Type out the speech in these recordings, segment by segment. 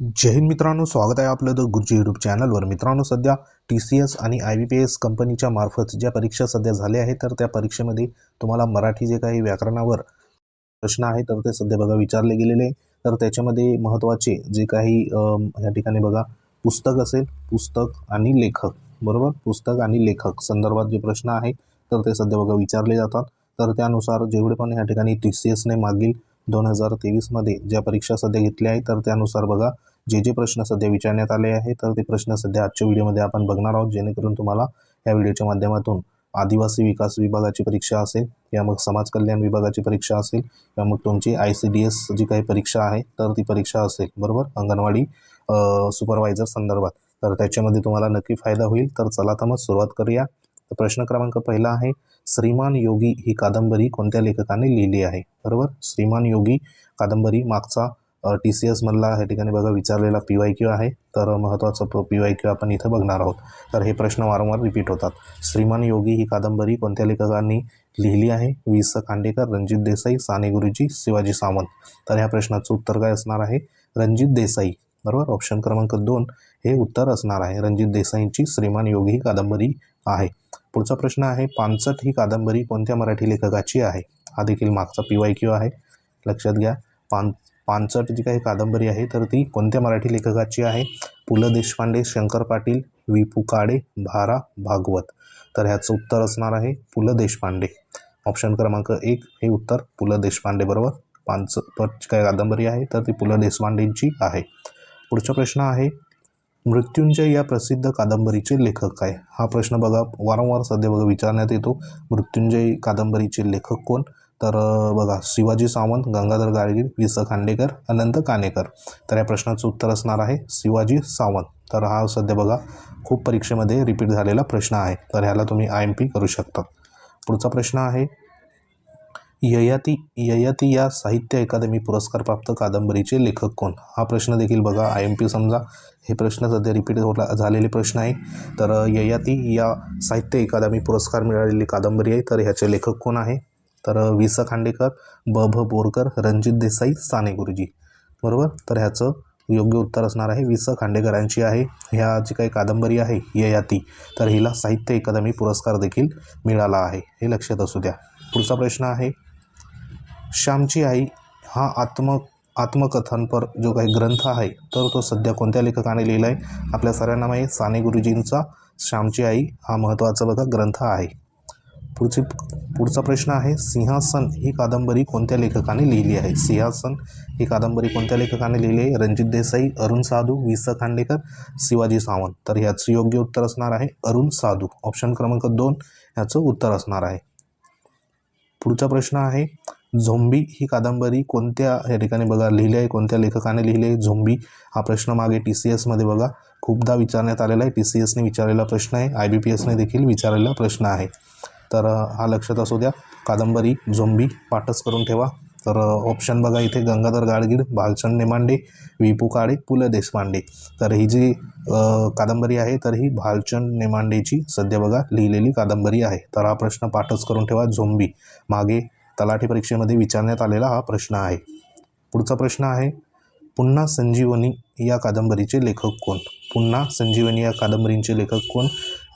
जय हिंद मित्रांनो स्वागत आहे आपलं द गुरुजी यूट्यूब चॅनलवर मित्रांनो सध्या टी सी एस आणि आय बी पी एस कंपनीच्या मार्फत ज्या परीक्षा सध्या झाल्या आहेत तर त्या परीक्षेमध्ये तुम्हाला मराठी जे काही व्याकरणावर प्रश्न आहे तर ते सध्या बघा विचारले गेलेले आहे. तर त्याच्यामध्ये महत्त्वाचे जे काही या ठिकाणी बघा पुस्तक असेल पुस्तक आणि लेखक. बरोबर? पुस्तक आणि लेखक संदर्भात जे प्रश्न आहे तर ते सध्या बघा विचारले जातात. तर त्यानुसार जेवढे पण या ठिकाणी टी सी एसने मागील दोन हजार तेवीसमध्ये ज्या परीक्षा सध्या घेतल्या आहेत तर त्यानुसार बघा जे जे प्रश्न सध्या विचारण्यात आले आहे तर ते प्रश्न सध्या आजच्या व्हिडिओमध्ये आपण बघणार आहोत. जेणेकरून तुम्हाला या व्हिडिओच्या माध्यमातून आदिवासी विकास विभागाची परीक्षा असेल या मग समाज कल्याण विभागाची परीक्षा असेल या मग तुमची आय सी डी एस जी काही परीक्षा आहे तर ती परीक्षा असेल. बरोबर? अंगणवाडी सुपरवायझर संदर्भात. तर त्याच्यामध्ये तुम्हाला नक्की फायदा होईल. तर चला तर मग सुरुवात करूया. तर प्रश्न क्रमांक पहिला आहे श्रीमान योगी ही कादंबरी कोणत्या लेखकाने लिहिली आहे? बरोबर? श्रीमान योगी कादंबरी मागचा टी सी एसमधला या ठिकाणी बघा विचारलेला पी वाय क्यू आहे. तर महत्त्वाचं पी वाय क्यू आपण इथं बघणार आहोत. तर हे प्रश्न वारंवार रिपीट होतात. श्रीमान योगी ही कादंबरी कोणत्या लेखकांनी लिहिली आहे? वि स. खांडेकर रणजित देसाई साने गुरुजी शिवाजी सावंत. तर ह्या प्रश्नाचं उत्तर काय असणार आहे? रणजित देसाई. बरोबर? ऑप्शन क्रमांक दोन हे उत्तर असणार आहे. रणजित देसाईंची श्रीमान योगी ही कादंबरी आहे. पुढचा प्रश्न आहे पानसट ही कादंबरी कोणत्या मराठी लेखकाची आहे? हा देखील मागचा पी वाय क्यू आहे. लक्षात घ्या. पान पानसट जी काही कादंबरी आहे तर ती कोणत्या मराठी लेखकाची आहे? पु ल देशपांडे शंकर पाटील वि पु. भारा भागवत. तर ह्याचं उत्तर असणार आहे पु ल देशपांडे. ऑप्शन क्रमांक एक हे उत्तर पु ल देशपांडे बरोबर? पानसट काही कादंबरी आहे तर ती पु ल देशपांडेंची आहे. पुढचा प्रश्न आहे मृत्युंजय या प्रसिद्ध कादंबरीचे लेखक काय? हा प्रश्न बघा वारंवार सध्या बघा विचारण्यात येतो. मृत्युंजय कादंबरीचे लेखक कोण? तर बघा शिवाजी सावंत गंगाधर गाडगीळ वि स. खांडेकर अनंत कानेकर. तर या प्रश्नाचं उत्तर असणार आहे शिवाजी सावंत. तर हा सध्या बघा खूप परीक्षेमध्ये रिपीट झालेला प्रश्न आहे. तर ह्याला तुम्ही आय एम पी करू शकता. पुढचा प्रश्न आहे ययाती ययाती या साहित्य अकादमी पुरस्कार प्राप्त कादंबरीचे लेखक कोण? हा प्रश्न देखील बघा आय एम पी समजा. हे प्रश्न सध्या रिपीट होला झालेले प्रश्न आहे. तर ययाती या साहित्य अकादमी पुरस्कार मिळालेली कादंबरी आहे. तर ह्याचे लेखक कोण आहे? तर वि स खांडेकर ब भ बोरकर रणजित देसाई साने गुरुजी. बरोबर? तर ह्याचं योग्य उत्तर असणार आहे. वि स खांडेकरांची आहे. ह्या जी काही कादंबरी आहे ययाती तर हिला साहित्य अकादमी पुरस्कार देखील मिळाला आहे. हे लक्षात असू द्या. पुढचा प्रश्न आहे श्यामची आई हा आत्म आत्मकथनपर जो काही ग्रंथ आहे तर तो सध्या कोणत्या लेखकाने लिहिला आहे आपल्या सगळ्यांना माहीत साने गुरुजींचा श्यामची आई हा महत्त्वाचा बघा ग्रंथ आहे. पुढची पुढचा प्रश्न आहे सिंहासन ही कादंबरी कोणत्या लेखकाने लिहिली आहे? सिंहासन ही कादंबरी कोणत्या लेखकाने लिहिली आहे? रणजित देसाई अरुण साधू वि स खांडेकर शिवाजी सावंत. तर ह्याचं योग्य उत्तर असणार आहे अरुण साधू. ऑप्शन क्रमांक दोन ह्याचं उत्तर असणार आहे. पुढचा प्रश्न आहे झोंबी ही कादंबरी कोणत्या या ठिकाणी बघा लिहिली आहे कोणत्या लेखकाने लिहिली आहे? झोंबी हा प्रश्न मागे टी सी एसमध्ये बघा. खूपदा विचारण्यात आलेला आहे. टी सी एसने विचारलेला प्रश्न आहे. आय बी पी एसने देखील विचारलेला प्रश्न आहे. तर हा लक्षात असू द्या. कादंबरी झोंबी पाठच करून ठेवा. तर ऑप्शन बघा इथे. गंगाधर गाडगीळ भालचंद नेमांडे विपू काळे पु ल देशपांडे. तर ही जी कादंबरी आहे तर ही भालचंद नेमांडेची सध्या बघा लिहिलेली कादंबरी आहे. तर हा प्रश्न पाठच करून ठेवा. झोंबी. मागे तलाठी परीक्षेमध्ये विचारण्यात आलेला हा प्रश्न आहे. पुढचा प्रश्न आहे पुन्हा संजीवनी या कादंबरीचे लेखक कोण? पुन्हा संजीवनी या कादंबरींचे लेखक कोण?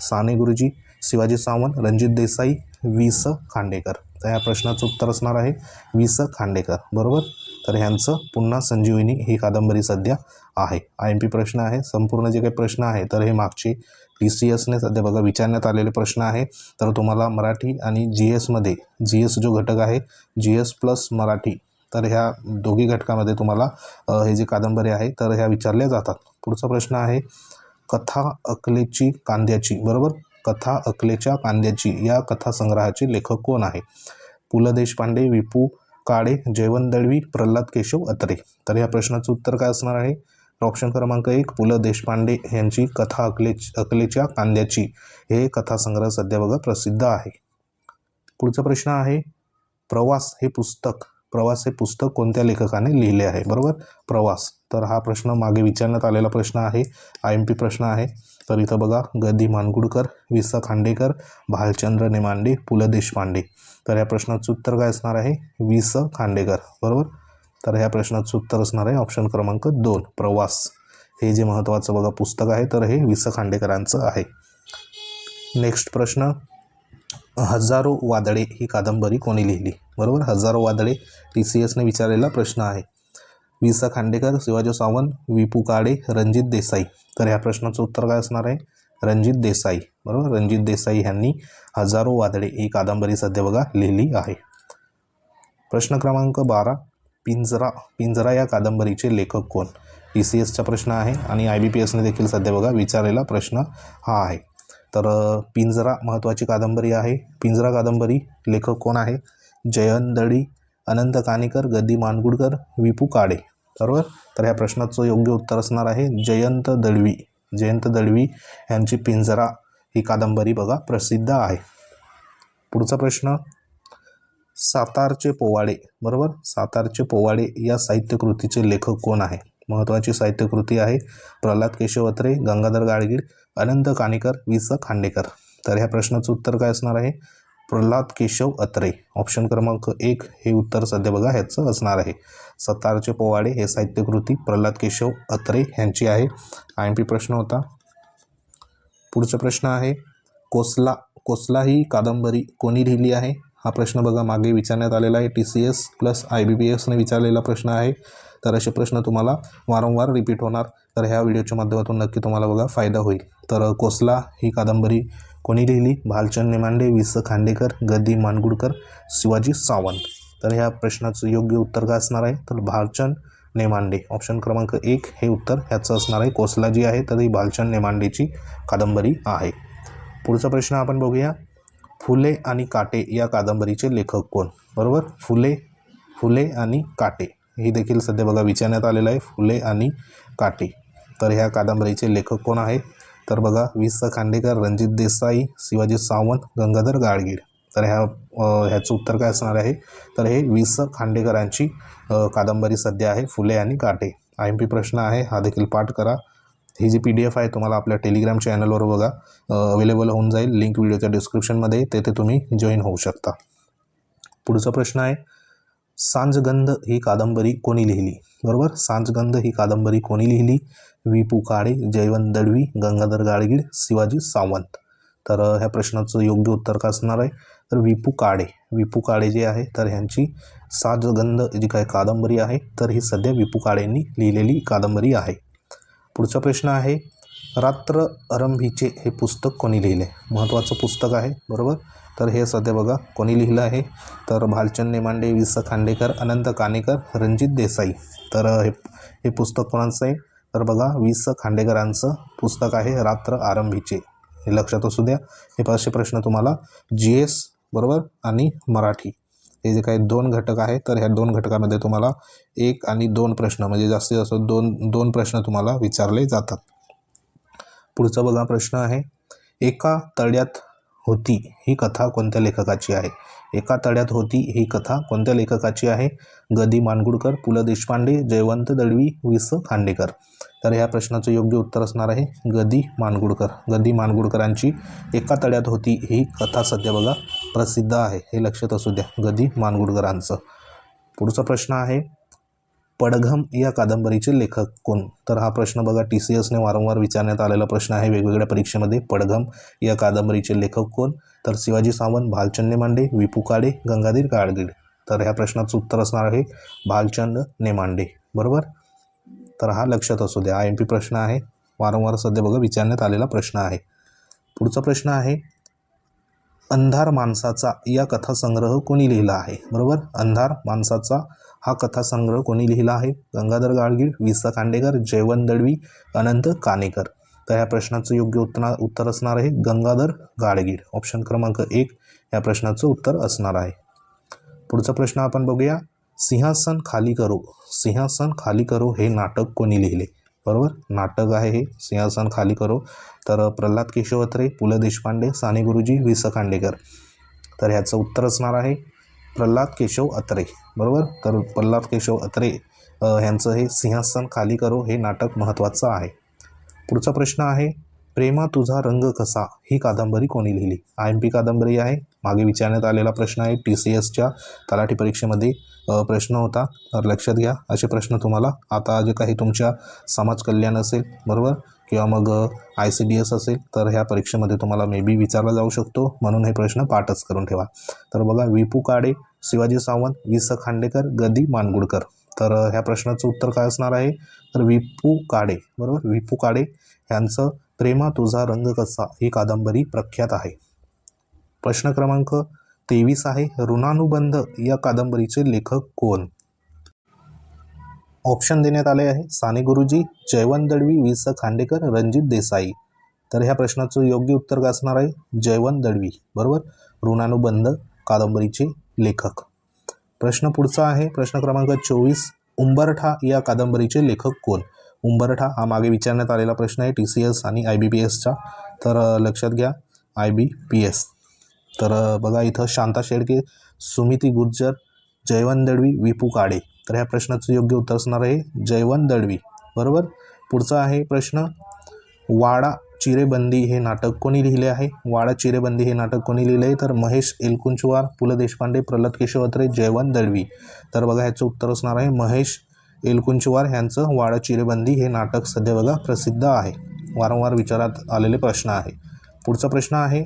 साने गुरुजी शिवाजी सावंत रणजित देसाई वि स खांडेकर. तर या प्रश्नाचं उत्तर असणार आहे वि स खांडेकर. बरोबर? तर ह्यांचं पुन्हा संजीवनी ही कादंबरी सध्या आहे. आय एम पी प्रश्न आहे संपूर्ण जे काही प्रश्न आहे तर हे मागचे पी सी एसने सध्या बघा विचारण्यात आलेले प्रश्न आहे. तर तुम्हाला मराठी आणि जी एसमध्ये जी एस जो घटक आहे जी एस प्लस मराठी तर ह्या दोघी घटकामध्ये तुम्हाला हे जे कादंबरी आहे तर ह्या विचारल्या जातात. पुढचा प्रश्न आहे कथा अकलेची कांद्याची. बरोबर? कथा अकलेच्या कांद्याची या कथासंग्रहाचे लेखक कोण आहे पु ल देशपांडे विपू काळे जयवंत दळवी प्रल्हाद केशव अत्रे. तर या प्रश्नाचं उत्तर काय असणार आहे? ऑप्शन क्रमांक एक पु ल देशपांडे यांची कथा अकले अकलेच्या कांद्याची हे कथासंग्रह सध्या बघा प्रसिद्ध आहे. पुढचा प्रश्न आहे प्रवास हे पुस्तक प्रवास हे पुस्तक कोणत्या लेखकाने लिहिले आहे? बरोबर? प्रवास. तर हा प्रश्न मागे विचारण्यात आलेला प्रश्न आहे आय एम पी प्रश्न आहे. तर इथं बघा. गदी मानगुडकर वि स खांडेकर भालचंद्र नेमांडे पु ल देशपांडे. तर या प्रश्नाचं उत्तर काय असणार आहे? वि स खांडेकर. बरोबर? तर ह्या प्रश्नाचं उत्तर असणार आहे ऑप्शन क्रमांक दोन प्रवास. हे जे महत्त्वाचं बघा पुस्तक आहे तर हे वि स खांडेकरांचं आहे. नेक्स्ट प्रश्न. हजारो वादळे ही कादंबरी कोणी लिहिली? बरोबर? हजारो वादळे टी सी एसने विचारलेला प्रश्न आहे. वि स खांडेकर शिवाजी सावंत विपू काळे रणजित देसाई. तर ह्या प्रश्नाचं उत्तर काय असणार आहे? रणजित देसाई. बरोबर? रणजित देसाई यांनी हजारो वादळे ही कादंबरी सध्या बघा लिहिली आहे. प्रश्न क्रमांक बारा पिंजरा पिंजरा या कादंबरीचे लेखक कोण? टी सी एसचा प्रश्न आहे आणि आय बी पी एसने देखील सध्या बघा विचारलेला प्रश्न हा आहे. तर पिंजरा महत्त्वाची कादंबरी आहे. पिंजरा कादंबरी लेखक कोण आहे? जयंतळी अनंत कानेकर गद्दी मानगुडकर विपू काळे बरोबर? तर ह्या प्रश्नाचं योग्य उत्तर असणार आहे जयंत दळवी. जयंत दळवी यांची पिंजरा ही कादंबरी बघा प्रसिद्ध आहे. पुढचा प्रश्न सातारचे पोवाडे. बरोबर? सातारचे पोवाडे या साहित्यकृतीचे लेखक कोण आहे? महत्त्वाची साहित्यकृती आहे प्रल्हाद केशवत्रे गंगाधर गाडगीळ अनंत काणेकर वि स खांडेकर. तर ह्या प्रश्नाचं उत्तर काय असणार आहे? प्रल्हाद केशव अत्रे. ऑप्शन क्रमांक एक हे उत्तर सध्या बघा ह्याचं असणार आहे. सतारचे पोवाडे हे साहित्यकृती प्रल्हाद केशव अत्रे ह्यांची आहे. आय एम पी प्रश्न होता. पुढचा प्रश्न आहे कोसला कोसला ही कादंबरी कोणी लिहिली आहे? हा प्रश्न बघा मागे विचारण्यात आलेला आहे T C S plus I B B एसने विचारलेला प्रश्न आहे. तर असे प्रश्न तुम्हाला वारंवार रिपीट होणार. तर ह्या व्हिडिओच्या माध्यमातून नक्की तुम्हाला बघा फायदा होईल. तर कोसला ही कादंबरी कोणी लिहिली? भालचंद नेमांडे वि स खांडेकर गदी मानगुडकर शिवाजी सावंत. तर ह्या प्रश्नाचं योग्य उत्तर काय असणार आहे? तर भालचंद नेमांडे. ऑप्शन क्रमांक एक हे उत्तर ह्याचं असणार आहे. कोसला जी आहे तर ही भालचंद नेमांडेची कादंबरी आहे. पुढचा प्रश्न आपण बघूया. फुले आणि काटे या कादंबरीचे लेखक कोण? बरोबर? फुले फुले आणि काटे. हे देखील सध्या बघा विचारण्यात आलेलं आहे. फुले आणि काटे. तर ह्या कादंबरीचे लेखक कोण आहे? तर बघा वि स खांडेकर रणजित देसाई शिवाजी सावंत गंगाधर गाडगीळ. तर ह्या ह्याचं उत्तर काय असणार आहे? तर हे वि स खांडेकरांची कादंबरी सध्या आहे फुले आणि काटे. आय एम पी प्रश्न आहे हा देखील पाठ करा. ही जी पी डी एफ आहे तुम्हाला आपल्या टेलिग्राम चॅनलवर बघा अवेलेबल होऊन जाईल. लिंक व्हिडिओच्या डिस्क्रिप्शनमध्ये तेथे तुम्ही जॉईन होऊ शकता. पुढचा प्रश्न आहे सांजगंध ही कादंबरी कोणी लिहिली? बरोबर? सांजगंध ही कादंबरी कोणी लिहिली? विपू काळे जयवंत दळवी गंगाधर गाडगीळ शिवाजी सावंत. तर ह्या प्रश्नाचं योग्य उत्तर काय असणार आहे? तर विपू काळे. विपू काळे जे आहे तर ह्यांची साजगंध जी काय कादंबरी आहे तर ही सध्या विपू काळेंनी लिहिलेली कादंबरी आहे. पुढचा प्रश्न आहे रात्र अरंभीचे हे पुस्तक कोणी लिहिले? महत्त्वाचं पुस्तक आहे बरोबर? तर हे सध्या बघा कोणी लिहिलं आहे? तर भालचंद नेमांडे वि स खांडेकर अनंत कानेकर रणजित देसाई. तर हे हे पुस्तक कोणाचं आहे? तर बघा वि स खांडेकरांचं पुस्तक आहे रात्र आरंभीचे. हे लक्षात असू द्या. हे पाचशे प्रश्न तुम्हाला जी एस बरोबर? आणि मराठी. हे जे काही दोन घटक आहेत तर ह्या दोन घटकामध्ये तुम्हाला एक आणि दोन प्रश्न म्हणजे जास्तीत जास्त दोन दोन प्रश्न तुम्हाला विचारले जातात. पुढचा बघा प्रश्न आहे. एका तळ्यात होती. ही कथा कोणत्या लेखकाची आहे? एका तळ्यात होती ही कथा कोणत्या लेखकाची आहे? गदी मानगुडकर पु. ल. देशपांडे जयवंत दळवी वि. स. खांडेकर. तर ह्या प्रश्नाचं योग्य उत्तर असणार आहे गदी मानगुडकर. गदी मानगुडकरांची एका तळ्यात होती ही कथा सध्या बघा प्रसिद्ध आहे. हे लक्षात असू द्या. गदी मानगुडकरांचं. पुढचा प्रश्न आहे पडघम या कादंबरीचे लेखक कोण? तर हा प्रश्न बघा टी सी एसने वारंवार विचारण्यात आलेला प्रश्न आहे. वेगवेगळ्या परीक्षेमध्ये पडघम या कादंबरीचे लेखक कोण? तर शिवाजी सावंत भालचंद नेमांडे विपू काळे गंगाधीर काळगीड तर ह्या प्रश्नाचं उत्तर असणार आहे भालचंद नेमांडे. बरोबर? तर हा लक्षात असू द्या. आय एम पी प्रश्न आहे. वारंवार सध्या बघा विचारण्यात आलेला प्रश्न आहे. पुढचा प्रश्न आहे अंधार माणसाचा या कथासंग्रह कोणी लिहिला आहे? बरोबर? अंधार माणसाचा हा कथासंग्रह कोणी लिहिला आहे? गंगाधर गाडगीळ वि स खांडेकर जयवंत दळवी अनंत कानेकर. तर ह्या प्रश्नाचं योग्य उत्तर उत्तर असणार आहे गंगाधर गाडगीळ. ऑप्शन क्रमांक एक या प्रश्नाचं उत्तर असणार आहे. पुढचा प्रश्न आपण बघूया. सिंहासन खाली करो. सिंहासन खाली करो हे नाटक कोणी लिहिले? बरोबर? नाटक आहे हे. सिंहासन खाली करो. तर प्रल्हाद केशव अत्रे पु ल देशपांडे साने गुरुजी वि स खांडेकर. तर ह्याचं उत्तर असणार आहे प्रल्हाद केशव अत्रे बरोबर? तर प्रल्हाद केशव अत्रे ह्यांचं हे सिंहासन खाली करो हे नाटक महत्त्वाचं आहे. पुढचा प्रश्न आहे प्रेमा तुझा रंग कसा? ही कादंबरी कोणी लिहिली? आय एम पी कादंबरी आहे. मागे विचारण्यात आलेला प्रश्न आहे टी सी एसच्या तलाठी परीक्षेमध्ये प्रश्न होता. तर लक्षात घ्या असे प्रश्न तुम्हाला आता जे काही तुमच्या समाज कल्याण असेल बरोबर? किंवा मग आय सी डी एस असेल तर ह्या परीक्षेमध्ये तुम्हाला मे बी विचारला जाऊ शकतो. म्हणून हे प्रश्न पाठच करून ठेवा. तर बघा विपू काडे शिवाजी सावंत वि स खांडेकर गदी मानगुडकर. तर ह्या प्रश्नाचं उत्तर काय असणार आहे? तर विपू काडे बरोबर? विपू काडे यांचं प्रेमा तुझा रंग कसा? ही कादंबरी प्रख्यात आहे. प्रश्न क्रमांक तेवीस आहे. ऋणानुबंध या कादंबरीचे लेखक कोण? ऑप्शन देण्यात आले आहे. साने गुरुजी जयवंत दळवी वि स खांडेकर रणजित देसाई. तर ह्या प्रश्नाचं योग्य उत्तर काय असणार आहे? जयवंत दळवी बरोबर? ऋणानुबंध कादंबरीचे लेखक. प्रश्न पुढचा आहे. प्रश्न क्रमांक चोवीस. उंबरठा या कादंबरीचे लेखक कोण? उंबरठा हा मागे विचारण्यात आलेला प्रश्न आहे. टी सी एस आणि आय बी पी एसचा. तर लक्षात घ्या. I B P S. तर बघा इथं शांता शेडके सुमिती गुर्जर जयवंत दळवी विपू काडे. तर ह्या प्रश्नाचं योग्य उत्तर असणार आहे. जयवंत दळवी बरोबर? पुढचा आहे प्रश्न. वाडा चिरेबंदी हे नाटक कोणी लिहिले आहे? वाडा चिरेबंदी हे नाटक कोणी लिहिले आहे? तर महेश एलकुंचवार पु ल देशपांडे प्रल्हाद केशवत्रे जयवंत दळवी. तर बघा ह्याचं उत्तर असणार आहे. महेश एलकुंचवार ह्यांचं वाडा चिरेबंदी हे नाटक सध्या बघा प्रसिद्ध आहे. वारंवार विचारात आलेले प्रश्न आहे. पुढचा प्रश्न आहे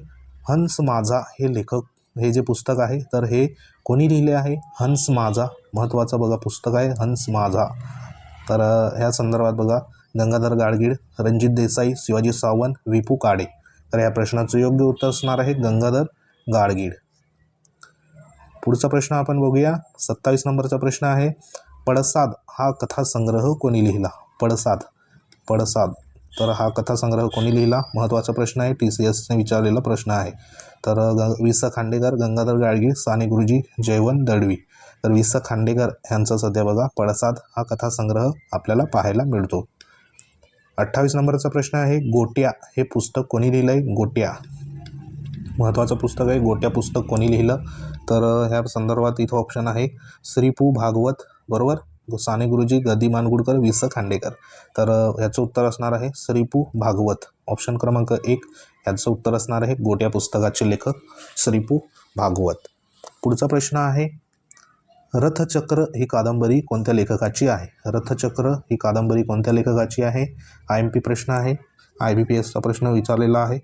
हंस माझा हे लेखक हे जे पुस्तक आहे तर हे कोणी लिहिले आहे? हंस माझा महत्त्वाचं बघा पुस्तक आहे हंस माझा. तर ह्या संदर्भात बघा गंगाधर गाडगीळ रणजित देसाई शिवाजी सावंत विपू काडे. तर या प्रश्नाचं योग्य उत्तर असणार आहे गंगाधर गाडगीळ. पुढचा प्रश्न आपण बघूया. सत्तावीस नंबरचा प्रश्न आहे पडसाद हा कथासंग्रह कोणी लिहिला? पडसाद. पडसाद. तर हा कथासंग्रह कोणी लिहिला? महत्त्वाचा प्रश्न आहे टी सी एसने विचारलेला प्रश्न आहे. तर ग वि स खांडेकर गंगाधर गाडगीळ साने गुरुजी जयवंत दळवी तर वि स खांडेकर यांचा सध्या बघा पडसाद हा कथासंग्रह आपल्याला पाहायला मिळतो. अठ्ठावीस नंबरचा प्रश्न आहे गोट्या हे पुस्तक कोणी लिहिलं आहे गोट्या. महत्त्वाचं पुस्तक आहे गोट्या पुस्तक कोणी लिहिलं? तर ह्या संदर्भात इथं ऑप्शन आहे श्रीपू भागवत बरोबर? साने गुरुजी गदी मानगुडकर वि स खांडेकर. तर ह्याचं उत्तर असणार आहे श्रीपू भागवत. ऑप्शन क्रमांक एक ह्याचं उत्तर असणार आहे गोट्या पुस्तकाचे लेखक श्रीपू भागवत. पुढचा प्रश्न आहे रथचक्र ही कादंबरी कोणत्या लेखकाची आहे? रथचक्र ही कादंबरी कोणत्या लेखकाची आहे? आय एम पी प्रश्न आहे. आय बी पी एसचा प्रश्न विचारलेला आहे.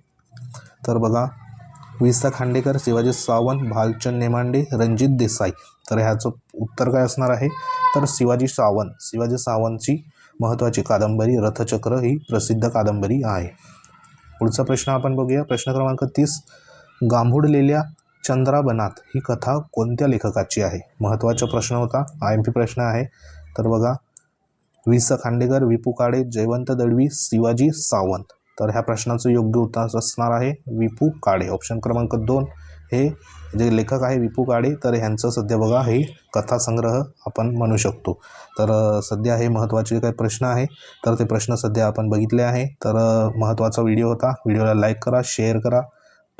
तर बघा विसा खांडेकर शिवाजी सावंत भालचंद नेमांडे रणजित देसाई. तर ह्याचं उत्तर काय असणार आहे? तर शिवाजी सावंत. शिवाजी सावंतची महत्त्वाची कादंबरी रथचक्र ही प्रसिद्ध कादंबरी आहे. पुढचा प्रश्न आपण बघूया. प्रश्न क्रमांक तीस. गांभुडलेल्या चंद्राबनात ही कथा कोणत्या लेखकाची आहे? महत्त्वाचा प्रश्न होता. आय एम पी प्रश्न आहे. तर बघा वि स खांडेकर विपू काळे जयवंत दळवी शिवाजी सावंत. तर ह्या प्रश्नाचं योग्य उत्तर असणार आहे विपू काळे. ऑप्शन क्रमांक दोन हे जे लेखक आहे विपू काडे तर ह्यांचं सध्या बघा हे कथासंग्रह आपण म्हणू शकतो. तर सध्या हे महत्त्वाचे जे काही प्रश्न आहे. तर ते प्रश्न सध्या आपण बघितले आहे. तर महत्त्वाचा व्हिडिओ होता. व्हिडिओला लाईक करा शेअर करा.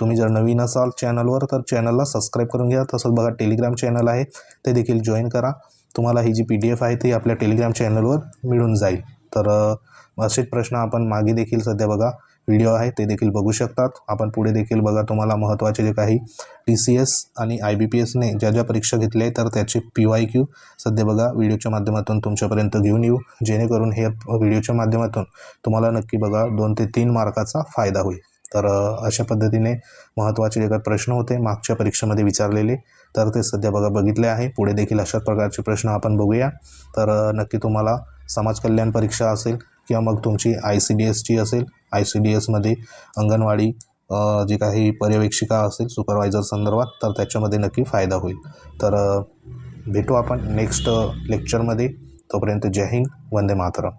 तुम्ही जर नवीन असाल चॅनलवर तर चॅनलला सबस्क्राईब करून घ्या. तसंच बघा टेलिग्राम चॅनल आहे. ते देखील जॉईन करा. तुम्हाला ही जी पी डी एफ आहे ती आपल्या टेलिग्राम चॅनलवर मिळून जाईल. तर असेच प्रश्न आपण मागे देखील सध्या बघा. व्हिडिओ आहे ते देखील बघू शकतात. आपण पुढे देखील बघा तुम्हाला महत्त्वाचे जे काही टी सी एस आणि आय बी पी एसने ज्या ज्या परीक्षा घेतल्या आहे तर त्याचे पी वाय क्यू सध्या बघा व्हिडिओच्या माध्यमातून तुमच्यापर्यंत घेऊन येऊ. जेणेकरून हे व्हिडिओच्या माध्यमातून तुम्हाला नक्की बघा दोन ते तीन मार्काचा फायदा होईल. तर अशा पद्धतीने महत्त्वाचे जे काही प्रश्न होते मागच्या परीक्षेमध्ये विचारलेले तर ते सध्या बघा बघितले आहे. पुढे देखील अशाच प्रकारचे प्रश्न आपण बघूया. तर नक्की तुम्हाला समाज कल्याण परीक्षा असेल किंवा मग तुमची आय सी डी एसची असेल आय सी डी एसमध्ये अंगणवाडी जी काही पर्यवेक्षिका असेल सुपरवायझर संदर्भात तर त्याच्यामध्ये नक्की फायदा होईल. तर भेटू आपण नेक्स्ट लेक्चरमध्ये. तोपर्यंत जय हिंद वंदे मातरम.